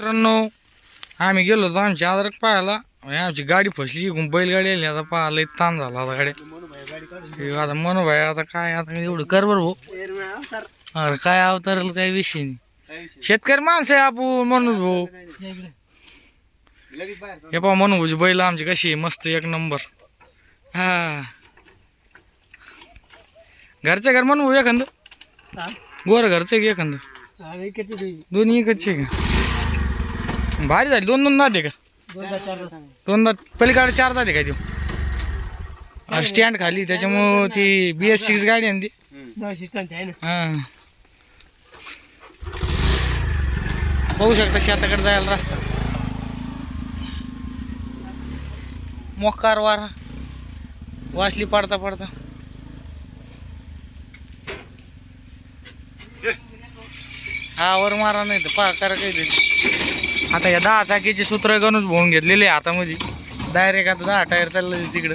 मित्रांनो आम्ही गेलो होतो आमची आधारक पाहायला. आणि आमची गाडी फसली इकडून बैलगाडी आली. आता पाहायला लई ताण झाला आता गाडी. आता म्हणू भाई आता काय आता एवढं कर बरं भाऊ. अरे काय अवतारला काही विषय नाही. शेतकरी माणसं आहे आपण म्हणू भाऊ. हे पहा भाऊची बैल आमची कशी आहे मस्त एक नंबर. हा. घरच्या घर भाऊ एखादं? गोर घरचं एखादं? दोन्ही एकच आहे का? भारी झाली. दोन दोन आहे का? दोन दात पलीकडे चार दात आहे का तो स्टँड खाली त्याच्यामुळं ती बी एस सिक्स गाडी आहे ना ती. हा. पाहू शकता शेताकडे जायला रस्ता. मोकार वारा वासली पडता पडता. हा वर मारा नाही तर पहा करा काहीतरी आता या दहा चाकीचे सूत्र गणूच भोवून घेतलेले आहे हातामध्ये म्हणजे. डायरेक्ट आता दहा टायर चाललं तिकडं.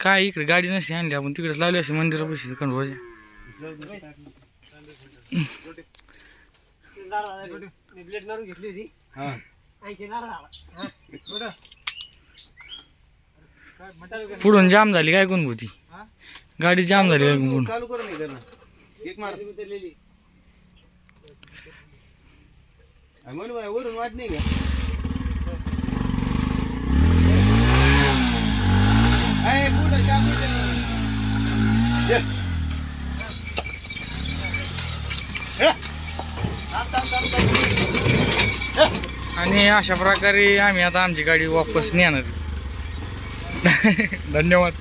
काय इकडे गाडी नशी आणली आपण तिकडेच लावली अशी मंदिरापाशी कणभाच्या ब्लेड मारून घेतली होती पुढून जाम झाली काय कोण होती गाडी जाम झाली काय कोण? एक मार म्हणून वरून वाट नाही का? आणि अशा प्रकारे आम्ही आता आमची गाडी वापस नेणार. धन्यवाद.